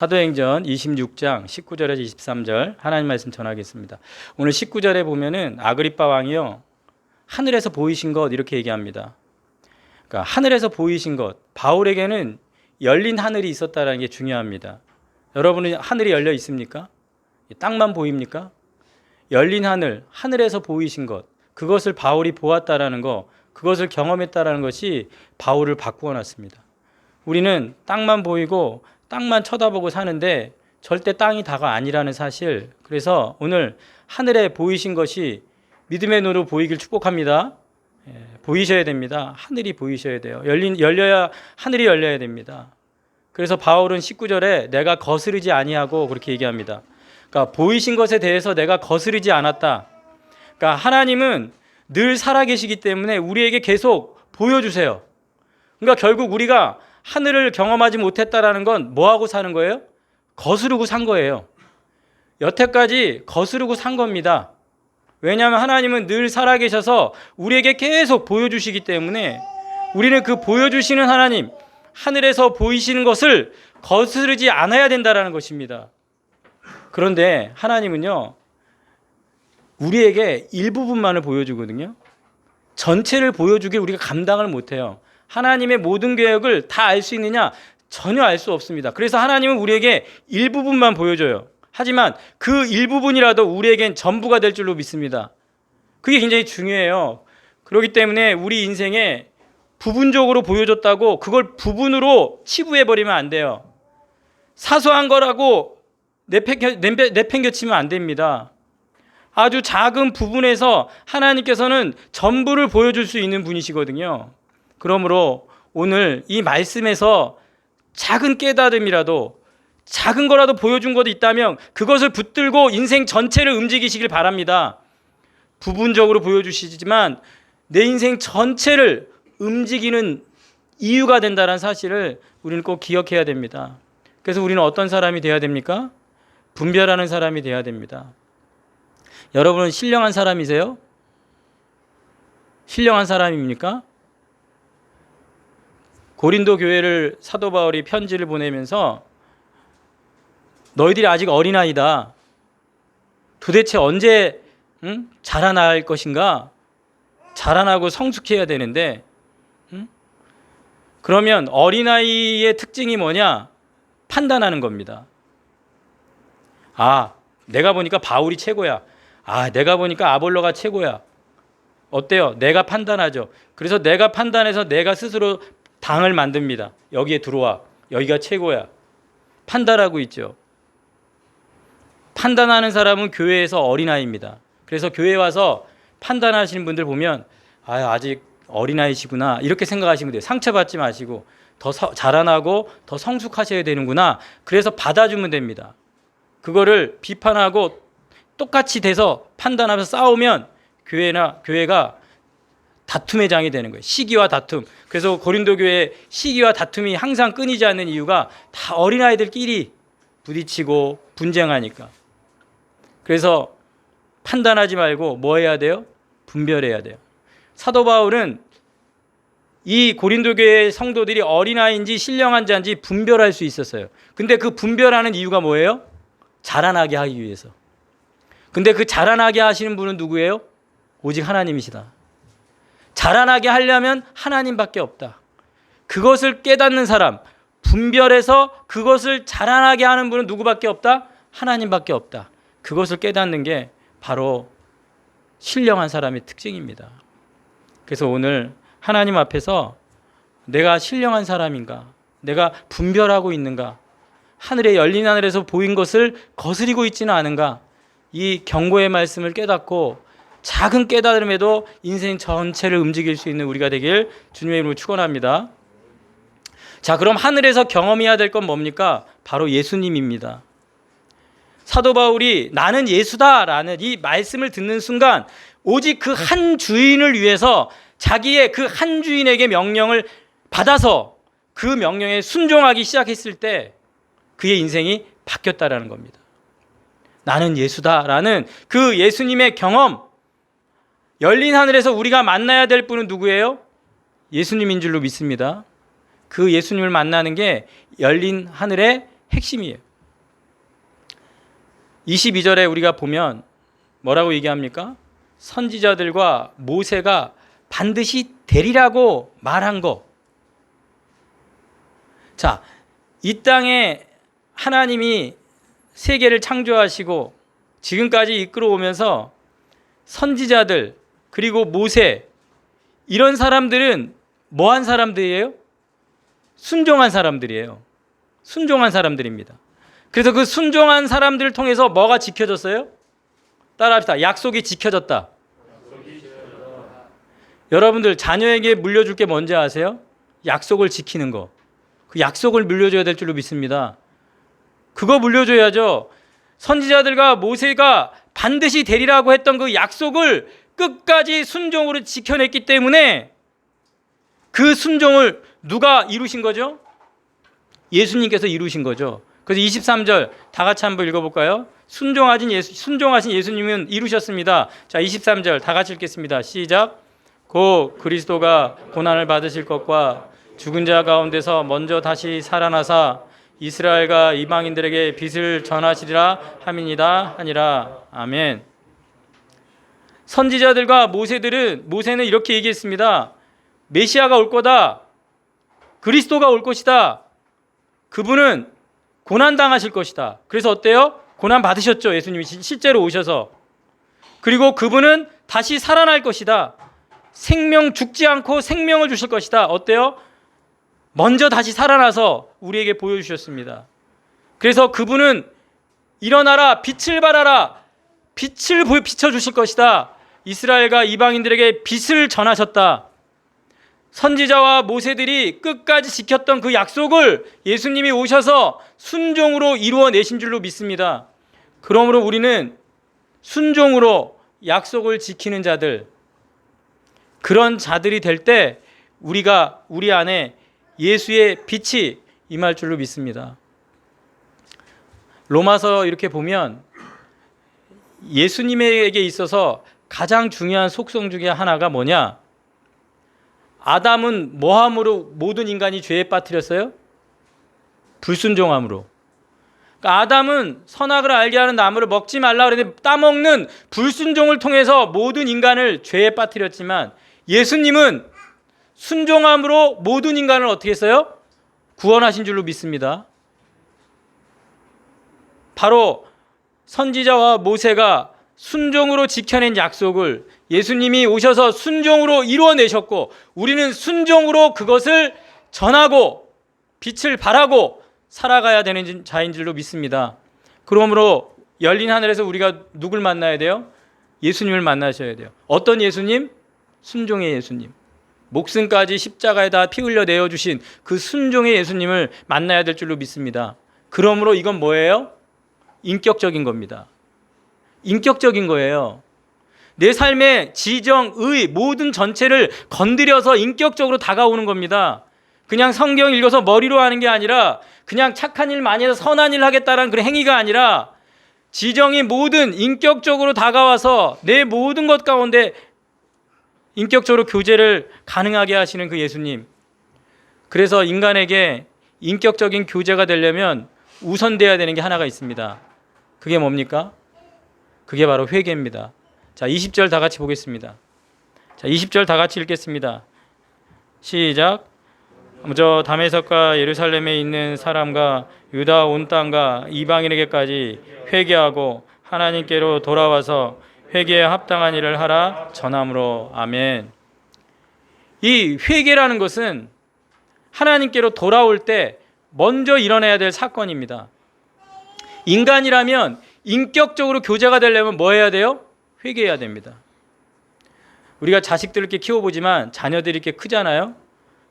사도행전 26장 19절에서 23절 하나님 말씀 전하겠습니다. 오늘 19절에 보면은 아그리파 왕이요 하늘에서 보이신 것 이렇게 얘기합니다. 그러니까 하늘에서 보이신 것 바울에게는 열린 하늘이 있었다라는 게 중요합니다. 여러분은 하늘이 열려 있습니까? 땅만 보입니까? 열린 하늘, 하늘에서 보이신 것 그것을 바울이 보았다라는 거, 그것을 경험했다라는 것이 바울을 바꾸어 놨습니다. 우리는 땅만 보이고 땅만 쳐다보고 사는데 절대 땅이 다가 아니라는 사실. 그래서 오늘 하늘에 보이신 것이 믿음의 눈으로 보이길 축복합니다. 예, 보이셔야 됩니다. 하늘이 보이셔야 돼요. 열린 열려야 하늘이 열려야 됩니다. 그래서 바울은 19절에 내가 거스르지 아니하고 그렇게 얘기합니다. 그러니까 보이신 것에 대해서 내가 거스르지 않았다. 그러니까 하나님은 늘 살아계시기 때문에 우리에게 계속 보여주세요. 그러니까 결국 우리가 하늘을 경험하지 못했다라는 건 뭐하고 사는 거예요? 거스르고 산 거예요. 여태까지 거스르고 산 겁니다. 왜냐하면 하나님은 늘 살아계셔서 우리에게 계속 보여주시기 때문에 우리는 그 보여주시는 하나님, 하늘에서 보이시는 것을 거스르지 않아야 된다라는 것입니다. 그런데 하나님은요, 우리에게 일부분만을 보여주거든요. 전체를 보여주길 우리가 감당을 못해요. 하나님의 모든 계획을 다 알 수 있느냐? 전혀 알 수 없습니다. 그래서 하나님은 우리에게 일부분만 보여줘요. 하지만 그 일부분이라도 우리에겐 전부가 될 줄로 믿습니다. 그게 굉장히 중요해요. 그렇기 때문에 우리 인생에 부분적으로 보여줬다고 그걸 부분으로 치부해버리면 안 돼요. 사소한 거라고 내팽겨, 내팽- 내팽겨치면 안 됩니다. 아주 작은 부분에서 하나님께서는 전부를 보여줄 수 있는 분이시거든요. 그러므로 오늘 이 말씀에서 작은 깨달음이라도 작은 거라도 보여준 것도 있다면 그것을 붙들고 인생 전체를 움직이시길 바랍니다. 부분적으로 보여주시지만 내 인생 전체를 움직이는 이유가 된다는 사실을 우리는 꼭 기억해야 됩니다. 그래서 우리는 어떤 사람이 돼야 됩니까? 분별하는 사람이 돼야 됩니다. 여러분은 신령한 사람이세요? 신령한 사람입니까? 고린도 교회를 사도 바울이 편지를 보내면서 너희들이 아직 어린아이다. 도대체 언제 응? 자라날 것인가? 자라나고 성숙해야 되는데 응? 그러면 어린아이의 특징이 뭐냐? 판단하는 겁니다. 아, 내가 보니까 바울이 최고야. 아, 내가 보니까 아볼로가 최고야. 어때요? 내가 판단하죠. 그래서 내가 판단해서 내가 스스로 당을 만듭니다. 여기에 들어와. 여기가 최고야. 판단하고 있죠. 판단하는 사람은 교회에서 어린아이입니다. 그래서 교회 와서 판단하시는 분들 보면 아, 아직 어린아이시구나. 이렇게 생각하시면 돼요. 상처받지 마시고 더 서- 자라나고 더 성숙하셔야 되는구나. 그래서 받아주면 됩니다. 그거를 비판하고 똑같이 돼서 판단하면서 싸우면 교회나 교회가 다툼의 장이 되는 거예요. 시기와 다툼. 그래서 고린도 교회 시기와 다툼이 항상 끊이지 않는 이유가 다 어린아이들끼리 부딪히고 분쟁하니까. 그래서 판단하지 말고 뭐 해야 돼요? 분별해야 돼요. 사도 바울은 이 고린도 교회 성도들이 어린아이인지 신령한 자인지 분별할 수 있었어요. 근데 그 분별하는 이유가 뭐예요? 자라나게 하기 위해서. 근데 그 자라나게 하시는 분은 누구예요? 오직 하나님이시다. 자라나게 하려면 하나님밖에 없다. 그것을 깨닫는 사람, 분별해서 그것을 자라나게 하는 분은 누구밖에 없다? 하나님밖에 없다. 그것을 깨닫는 게 바로 신령한 사람의 특징입니다. 그래서 오늘 하나님 앞에서 내가 신령한 사람인가? 내가 분별하고 있는가? 하늘에 열린 하늘에서 보인 것을 거스리고 있지는 않은가? 이 경고의 말씀을 깨닫고 작은 깨달음에도 인생 전체를 움직일 수 있는 우리가 되길 주님의 이름으로 축원합니다. 자, 그럼 하늘에서 경험해야 될 건 뭡니까? 바로 예수님입니다. 사도 바울이 나는 예수다라는 이 말씀을 듣는 순간 오직 그 한 주인을 위해서 자기의 그 한 주인에게 명령을 받아서 그 명령에 순종하기 시작했을 때 그의 인생이 바뀌었다라는 겁니다. 나는 예수다라는 그 예수님의 경험 열린 하늘에서 우리가 만나야 될 분은 누구예요? 예수님인 줄로 믿습니다. 그 예수님을 만나는 게 열린 하늘의 핵심이에요. 22절에 우리가 보면 뭐라고 얘기합니까? 선지자들과 모세가 반드시 되리라고 말한 거. 자, 이 땅에 하나님이 세계를 창조하시고 지금까지 이끌어 오면서 선지자들 그리고 모세 이런 사람들은 뭐한 사람들이에요? 순종한 사람들이에요. 순종한 사람들입니다. 그래서 그 순종한 사람들을 통해서 뭐가 지켜졌어요? 따라합시다. 약속이 지켜졌다. 여러분들 자녀에게 물려줄 게 뭔지 아세요? 약속을 지키는 거. 그 약속을 물려줘야 될 줄로 믿습니다. 그거 물려줘야죠. 선지자들과 모세가 반드시 되리라고 했던 그 약속을 끝까지 순종으로 지켜냈기 때문에 그 순종을 누가 이루신 거죠? 예수님께서 이루신 거죠. 그래서 23절 다 같이 한번 읽어볼까요? 순종하신 예수, 순종하신 예수님은 이루셨습니다. 자, 23절 다 같이 읽겠습니다. 시작. 고 그리스도가 고난을 받으실 것과 죽은 자 가운데서 먼저 다시 살아나사 이스라엘과 이방인들에게 빛을 전하시리라 함이니다 하니라. 아멘. 선지자들과 모세들은 모세는 이렇게 얘기했습니다. 메시아가 올 거다. 그리스도가 올 것이다. 그분은 고난 당하실 것이다. 그래서 어때요? 고난 받으셨죠. 예수님이 시- 실제로 오셔서. 그리고 그분은 다시 살아날 것이다. 생명 죽지 않고 생명을 주실 것이다. 어때요? 먼저 다시 살아나서 우리에게 보여주셨습니다. 그래서 그분은 일어나라, 빛을 발하라, 빛을 비춰주실 것이다. 이스라엘과 이방인들에게 빛을 전하셨다. 선지자와 모세들이 끝까지 지켰던 그 약속을 예수님이 오셔서 순종으로 이루어내신 줄로 믿습니다. 그러므로 우리는 순종으로 약속을 지키는 자들, 그런 자들이 될 때 우리가 우리 안에 예수의 빛이 임할 줄로 믿습니다. 로마서 이렇게 보면 예수님에게 있어서 가장 중요한 속성 중에 하나가 뭐냐? 아담은 뭐함으로 모든 인간이 죄에 빠뜨렸어요? 불순종함으로. 그러니까 아담은 선악을 알게 하는 나무를 먹지 말라 그랬는데 따먹는 불순종을 통해서 모든 인간을 죄에 빠뜨렸지만 예수님은 순종함으로 모든 인간을 어떻게 했어요? 구원하신 줄로 믿습니다. 바로 선지자와 모세가 순종으로 지켜낸 약속을 예수님이 오셔서 순종으로 이루어내셨고 우리는 순종으로 그것을 전하고 빛을 발하고 살아가야 되는 자인 줄로 믿습니다. 그러므로 열린 하늘에서 우리가 누굴 만나야 돼요? 예수님을 만나셔야 돼요. 어떤 예수님? 순종의 예수님. 목숨까지 십자가에다 피 흘려 내어 주신 그 순종의 예수님을 만나야 될 줄로 믿습니다. 그러므로 이건 뭐예요? 인격적인 겁니다. 인격적인 거예요. 내 삶의 지정, 의 모든 전체를 건드려서 인격적으로 다가오는 겁니다. 그냥 성경 읽어서 머리로 하는 게 아니라 그냥 착한 일 많이 해서 선한 일 하겠다라는 그런 행위가 아니라 지정이 모든 인격적으로 다가와서 내 모든 것 가운데 인격적으로 교제를 가능하게 하시는 그 예수님. 그래서 인간에게 인격적인 교제가 되려면 우선돼야 되는 게 하나가 있습니다. 그게 뭡니까? 그게 바로 회개입니다. 자, 20절 다 같이 보겠습니다. 자, 20절 다 같이 읽겠습니다. 시작. 먼저 다메섹과 예루살렘에 있는 사람과 유다 온 땅과 이방인에게까지 회개하고 하나님께로 돌아와서 회개에 합당한 일을 하라 전함으로 아멘. 이 회개라는 것은 하나님께로 돌아올 때 먼저 일어나야 될 사건입니다. 인간이라면 인격적으로 교제가 되려면 뭐 해야 돼요? 회개해야 됩니다. 우리가 자식들을 이렇게 키워보지만 자녀들이 이렇게 크잖아요.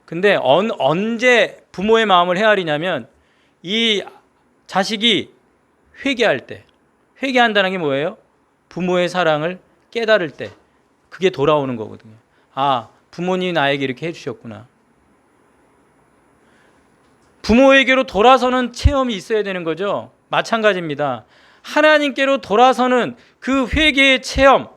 근데 언, 언제 부모의 마음을 헤아리냐면 이 자식이 회개할 때, 회개한다는 게 뭐예요? 부모의 사랑을 깨달을 때, 그게 돌아오는 거거든요. 아, 부모님이 나에게 이렇게 해주셨구나. 부모에게로 돌아서는 체험이 있어야 되는 거죠. 마찬가지입니다. 하나님께로 돌아서는 그 회개의 체험,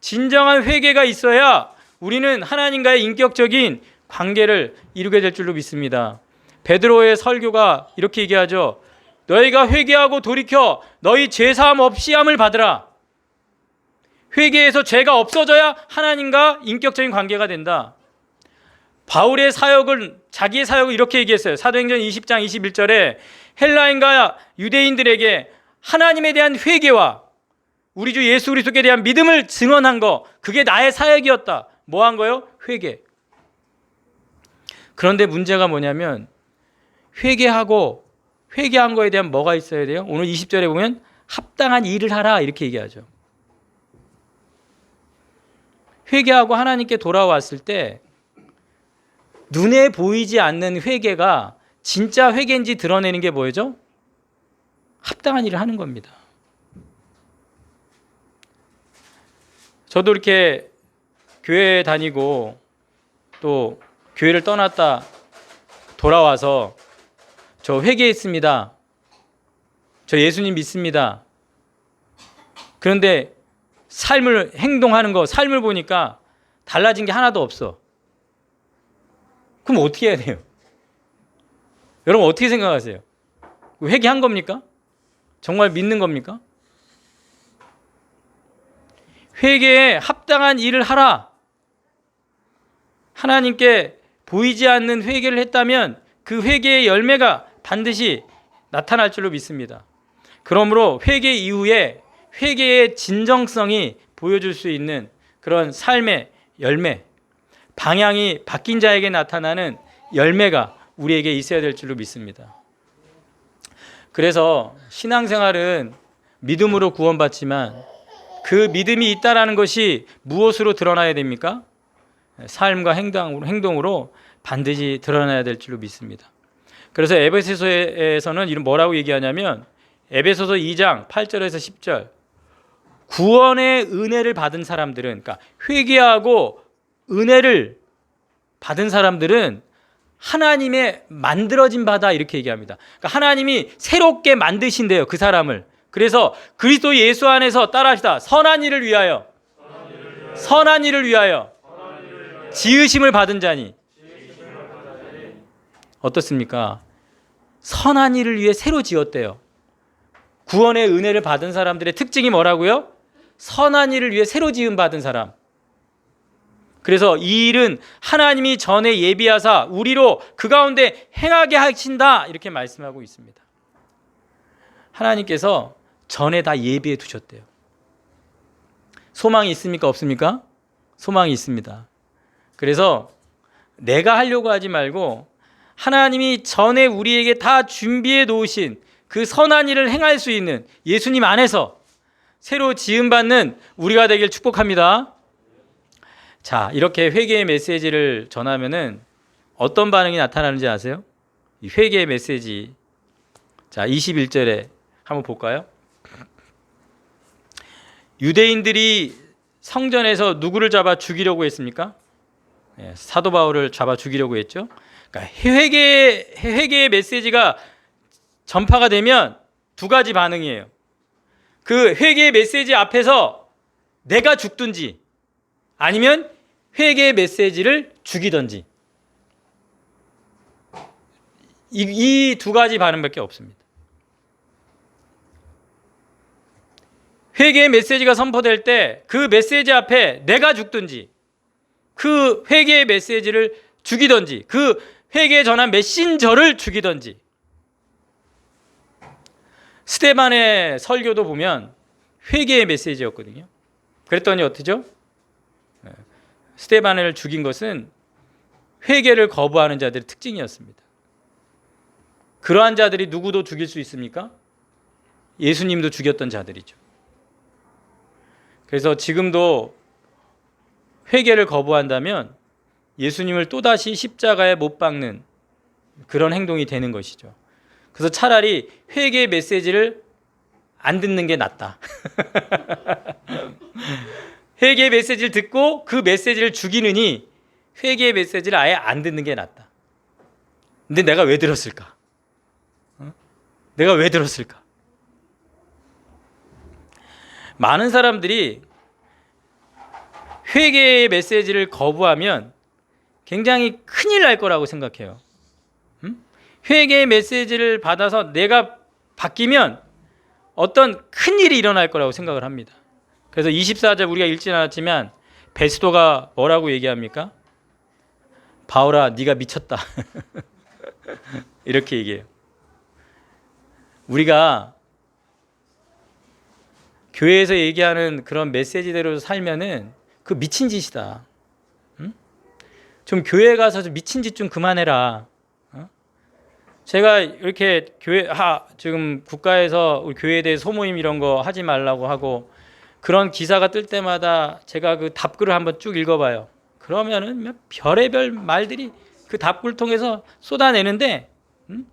진정한 회개가 있어야 우리는 하나님과의 인격적인 관계를 이루게 될 줄로 믿습니다. 베드로의 설교가 이렇게 얘기하죠. 너희가 회개하고 돌이켜 너희 죄 사함 없이 함을 받으라. 회개해서 죄가 없어져야 하나님과 인격적인 관계가 된다. 바울의 사역을 자기의 사역을 이렇게 얘기했어요. 사도행전 20장 21절에 헬라인과 유대인들에게 하나님에 대한 회개와 우리 주 예수 그리스도께 대한 믿음을 증언한 거 그게 나의 사역이었다. 뭐 한 거요? 회개. 그런데 문제가 뭐냐면 회개하고 회개한 거에 대한 뭐가 있어야 돼요? 오늘 20절에 보면 합당한 일을 하라 이렇게 얘기하죠. 회개하고 하나님께 돌아왔을 때 눈에 보이지 않는 회개가 진짜 회개인지 드러내는 게 뭐죠? 합당한 일을 하는 겁니다. 저도 이렇게 교회 다니고 또 교회를 떠났다 돌아와서 저 회개했습니다. 저 예수님 믿습니다. 그런데 삶을 행동하는 거, 삶을 보니까 달라진 게 하나도 없어. 그럼 어떻게 해야 돼요? 여러분 어떻게 생각하세요? 회개한 겁니까? 정말 믿는 겁니까? 회개에 합당한 일을 하라. 하나님께 보이지 않는 회개를 했다면 그 회개의 열매가 반드시 나타날 줄로 믿습니다. 그러므로 회개 이후에 회개의 진정성이 보여줄 수 있는 그런 삶의 열매, 방향이 바뀐 자에게 나타나는 열매가 우리에게 있어야 될 줄로 믿습니다. 그래서 신앙생활은 믿음으로 구원받지만 그 믿음이 있다라는 것이 무엇으로 드러나야 됩니까? 삶과 행동으로, 행동으로 반드시 드러나야 될 줄로 믿습니다. 그래서 에베소서에서는 이런 뭐라고 얘기하냐면 에베소서 2장 8절에서 10절 구원의 은혜를 받은 사람들은 그러니까 회개하고 은혜를 받은 사람들은 하나님의 만들어진 바다 이렇게 얘기합니다. 그러니까 하나님이 새롭게 만드신대요 그 사람을. 그래서 그리스도 예수 안에서 따라하시다 선한 일을 위하여 선한 일을 위하여 지으심을 받은 자니 어떻습니까? 선한 일을 위해 새로 지었대요. 구원의 은혜를 받은 사람들의 특징이 뭐라고요? 선한 일을 위해 새로 지음 받은 사람. 그래서 이 일은 하나님이 전에 예비하사 우리로 그 가운데 행하게 하신다 이렇게 말씀하고 있습니다. 하나님께서 전에 다 예비해 두셨대요. 소망이 있습니까? 없습니까? 소망이 있습니다. 그래서 내가 하려고 하지 말고 하나님이 전에 우리에게 다 준비해 놓으신 그 선한 일을 행할 수 있는 예수님 안에서 새로 지음받는 우리가 되길 축복합니다. 자, 이렇게 회개의 메시지를 전하면은 어떤 반응이 나타나는지 아세요? 이 회개의 메시지. 자, 21절에 한번 볼까요? 유대인들이 성전에서 누구를 잡아 죽이려고 했습니까? 예, 사도 바울을 잡아 죽이려고 했죠. 그러니까 회개 회개의 메시지가 전파가 되면 두 가지 반응이에요. 그 회개의 메시지 앞에서 내가 죽든지 아니면 회개의 메시지를 죽이든지 이두 가지 반응밖에 없습니다. 회개의 메시지가 선포될 때 그 메시지 앞에 내가 죽든지 그 회개의 메시지를 죽이든지 그 회개에 전한 메신저를 죽이든지 스테반의 설교도 보면 회개의 메시지였거든요. 그랬더니 어떻죠? 스테반을 죽인 것은 회개를 거부하는 자들의 특징이었습니다. 그러한 자들이 누구도 죽일 수 있습니까? 예수님도 죽였던 자들이죠. 그래서 지금도 회개를 거부한다면 예수님을 또다시 십자가에 못 박는 그런 행동이 되는 것이죠. 그래서 차라리 회개의 메시지를 안 듣는 게 낫다. 회개의 메시지를 듣고 그 메시지를 죽이느니 회개의 메시지를 아예 안 듣는 게 낫다. 근데 내가 왜 들었을까? 어? 내가 왜 들었을까? 많은 사람들이 회개의 메시지를 거부하면 굉장히 큰일 날 거라고 생각해요. 음? 회개의 메시지를 받아서 내가 바뀌면 어떤 큰 일이 일어날 거라고 생각을 합니다. 그래서 24절 우리가 읽지 않았지만 베스도가 뭐라고 얘기합니까? 바울아 네가 미쳤다. 이렇게 얘기해요. 우리가 교회에서 얘기하는 그런 메시지대로 살면은 그 미친 짓이다. 응? 좀 교회 가서 좀 미친 짓 좀 그만해라. 어? 제가 이렇게 교회 하 지금 국가에서 교회에 대해 소모임 이런 거 하지 말라고 하고 그런 기사가 뜰 때마다 제가 그 답글을 한번 쭉 읽어봐요. 그러면은 몇 별의별 말들이 그 답글 통해서 쏟아내는데, 음?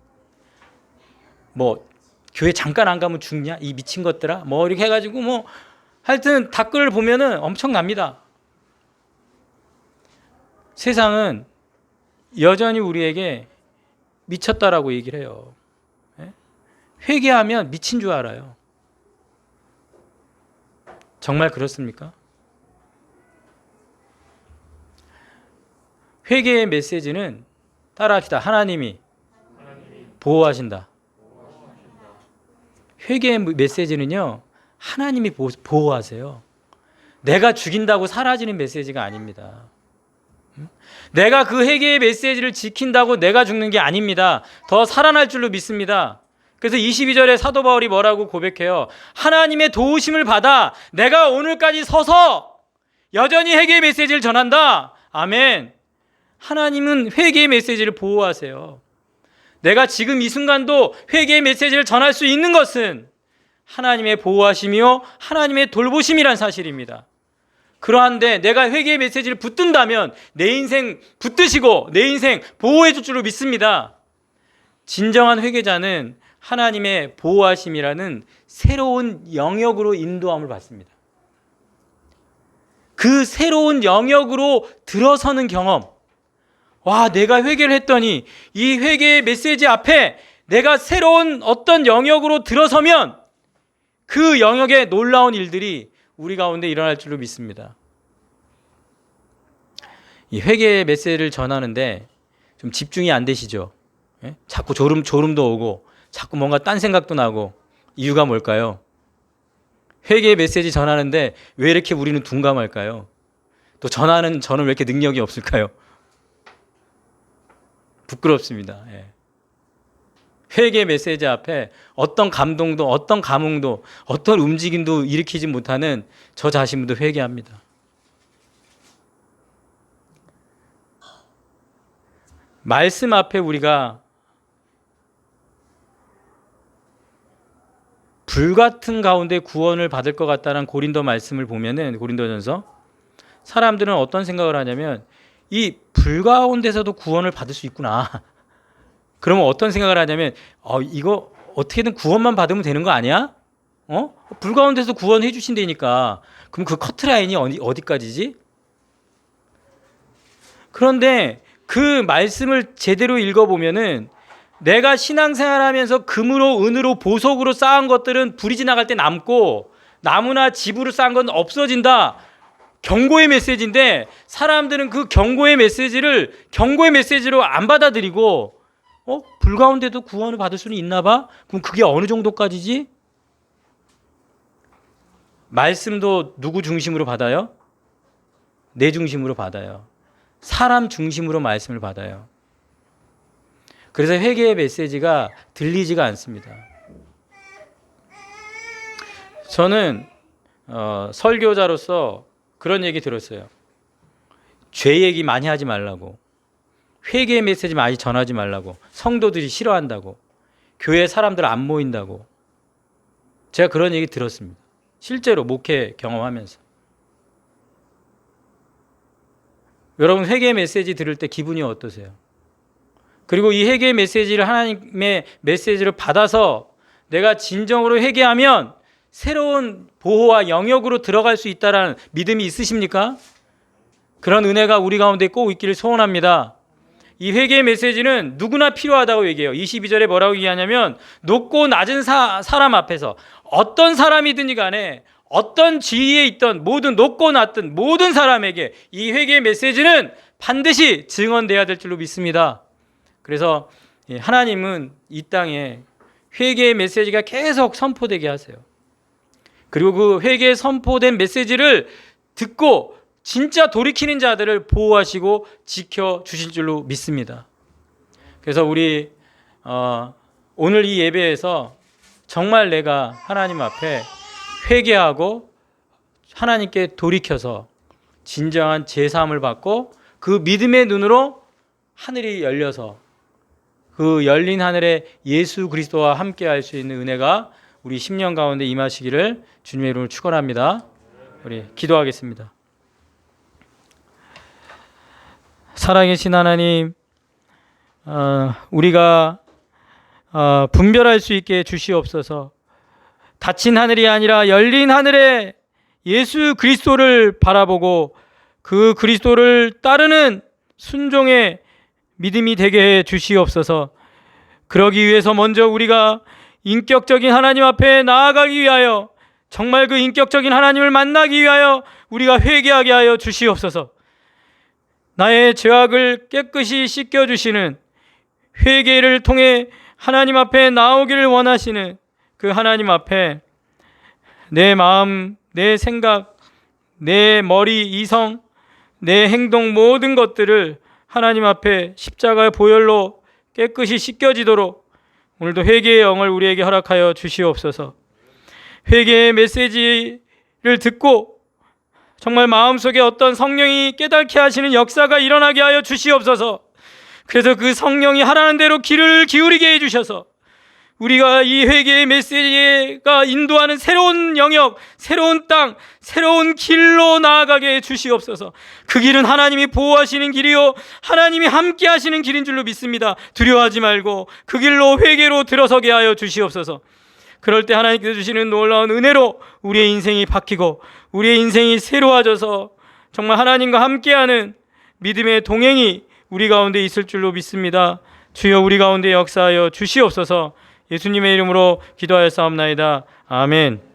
뭐 교회 잠깐 안 가면 죽냐 이 미친 것들아 뭐 이렇게 해가지고 뭐 하여튼 답글을 보면은 엄청납니다. 세상은 여전히 우리에게 미쳤다라고 얘기를 해요. 예? 회개하면 미친 줄 알아요. 정말 그렇습니까? 회개의 메시지는 따라합시다. 하나님이 보호하신다. 회개의 메시지는요. 하나님이 보- 보호 하세요. 내가 죽인다고 사라지는 메시지가 아닙니다. 음? 내가 그 회개의 메시지를 지킨다고 내가 죽는 게 아닙니다. 더 살아날 줄로 믿습니다. 그래서 22절에 사도 바울이 뭐라고 고백해요? 하나님의 도우심을 받아 내가 오늘까지 서서 여전히 회개의 메시지를 전한다. 아멘. 하나님은 회개의 메시지를 보호하세요. 내가 지금 이 순간도 회개의 메시지를 전할 수 있는 것은 하나님의 보호하심이요 하나님의 돌보심이란 사실입니다. 그러한데 내가 회개의 메시지를 붙든다면 내 인생 붙드시고 내 인생 보호해 줄 줄로 믿습니다. 진정한 회개자는 하나님의 보호하심이라는 새로운 영역으로 인도함을 받습니다. 그 새로운 영역으로 들어서는 경험. 와, 내가 회개를 했더니 이 회개의 메시지 앞에 내가 새로운 어떤 영역으로 들어서면 그 영역에 놀라운 일들이 우리 가운데 일어날 줄로 믿습니다. 이 회개의 메시지를 전하는데 좀 집중이 안 되시죠? 예? 자꾸 졸음 졸음도 오고 자꾸 뭔가 딴 생각도 나고 이유가 뭘까요? 회개의 메시지 전하는데 왜 이렇게 우리는 둔감할까요? 또 전하는 저는 왜 이렇게 능력이 없을까요? 부끄럽습니다. 예. 회개 메시지 앞에 어떤 감동도 어떤 감흥도 어떤 움직임도 일으키지 못하는 저 자신도 회개합니다. 말씀 앞에 우리가 불 같은 가운데 구원을 받을 것 같다는 고린도 말씀을 보면은 고린도전서 사람들은 어떤 생각을 하냐면 이 불 가운데서도 구원을 받을 수 있구나. 그러면 어떤 생각을 하냐면 어 이거 어떻게든 구원만 받으면 되는 거 아니야? 어? 불 가운데서 구원해 주신다니까. 그럼 그 커트라인이 어디 어디까지지? 그런데 그 말씀을 제대로 읽어 보면은 내가 신앙생활하면서 금으로 은으로 보석으로 쌓은 것들은 불이 지나갈 때 남고 나무나 집으로 쌓은 건 없어진다. 경고의 메시지인데 사람들은 그 경고의 메시지를 경고의 메시지로 안 받아들이고 어? 불 가운데도 구원을 받을 수는 있나 봐? 그럼 그게 어느 정도까지지? 말씀도 누구 중심으로 받아요? 내 중심으로 받아요. 사람 중심으로 말씀을 받아요. 그래서 회개의 메시지가 들리지가 않습니다. 저는 어, 설교자로서 그런 얘기 들었어요. 죄 얘기 많이 하지 말라고. 회개의 메시지 많이 전하지 말라고. 성도들이 싫어한다고. 교회 사람들 안 모인다고. 제가 그런 얘기 들었습니다. 실제로 목회 경험하면서. 여러분 회개의 메시지 들을 때 기분이 어떠세요? 그리고 이 회개의 메시지를 하나님의 메시지를 받아서 내가 진정으로 회개하면 새로운 보호와 영역으로 들어갈 수 있다라는 믿음이 있으십니까? 그런 은혜가 우리 가운데 꼭 있기를 소원합니다. 이 회개의 메시지는 누구나 필요하다고 얘기해요. 22절에 뭐라고 얘기하냐면 높고 낮은 사, 사람 앞에서 어떤 사람이든지 간에 어떤 지위에 있던 모든 높고 낮든 모든 사람에게 이 회개의 메시지는 반드시 증언돼야 될 줄로 믿습니다. 그래서 하나님은 이 땅에 회개의 메시지가 계속 선포되게 하세요. 그리고 그 회개에 선포된 메시지를 듣고 진짜 돌이키는 자들을 보호하시고 지켜 주실 줄로 믿습니다. 그래서 우리 어, 오늘 이 예배에서 정말 내가 하나님 앞에 회개하고 하나님께 돌이켜서 진정한 제사함을 받고 그 믿음의 눈으로 하늘이 열려서 그 열린 하늘에 예수 그리스도와 함께 할 수 있는 은혜가 우리 10년 가운데 임하시기를 주님의 이름으로 축원합니다. 우리 기도하겠습니다. 살아계신 하나님, 어, 우리가 어, 분별할 수 있게 주시옵소서. 닫힌 하늘이 아니라 열린 하늘에 예수 그리스도를 바라보고 그 그리스도를 따르는 순종의 믿음이 되게 해 주시옵소서. 그러기 위해서 먼저 우리가 인격적인 하나님 앞에 나아가기 위하여 정말 그 인격적인 하나님을 만나기 위하여 우리가 회개하게 하여 주시옵소서. 나의 죄악을 깨끗이 씻겨 주시는 회개를 통해 하나님 앞에 나오기를 원하시는 그 하나님 앞에 내 마음, 내 생각, 내 머리, 이성, 내 행동 모든 것들을 하나님 앞에 십자가의 보혈로 깨끗이 씻겨지도록 오늘도 회개의 영을 우리에게 허락하여 주시옵소서. 회개의 메시지를 듣고 정말 마음속에 어떤 성령이 깨닫게 하시는 역사가 일어나게 하여 주시옵소서. 그래서 그 성령이 하라는 대로 귀를 기울이게 해 주셔서 우리가 이 회개의 메시지가 인도하는 새로운 영역, 새로운 땅, 새로운 길로 나아가게 해 주시옵소서. 그 길은 하나님이 보호하시는 길이요, 하나님이 함께 하시는 길인 줄로 믿습니다. 두려워하지 말고 그 길로 회개로 들어서게 하여 주시옵소서. 그럴 때 하나님께서 주시는 놀라운 은혜로 우리의 인생이 바뀌고 우리의 인생이 새로워져서 정말 하나님과 함께하는 믿음의 동행이 우리 가운데 있을 줄로 믿습니다. 주여 우리 가운데 역사하여 주시옵소서. 예수님의 이름으로 기도하였사옵나이다. 아멘.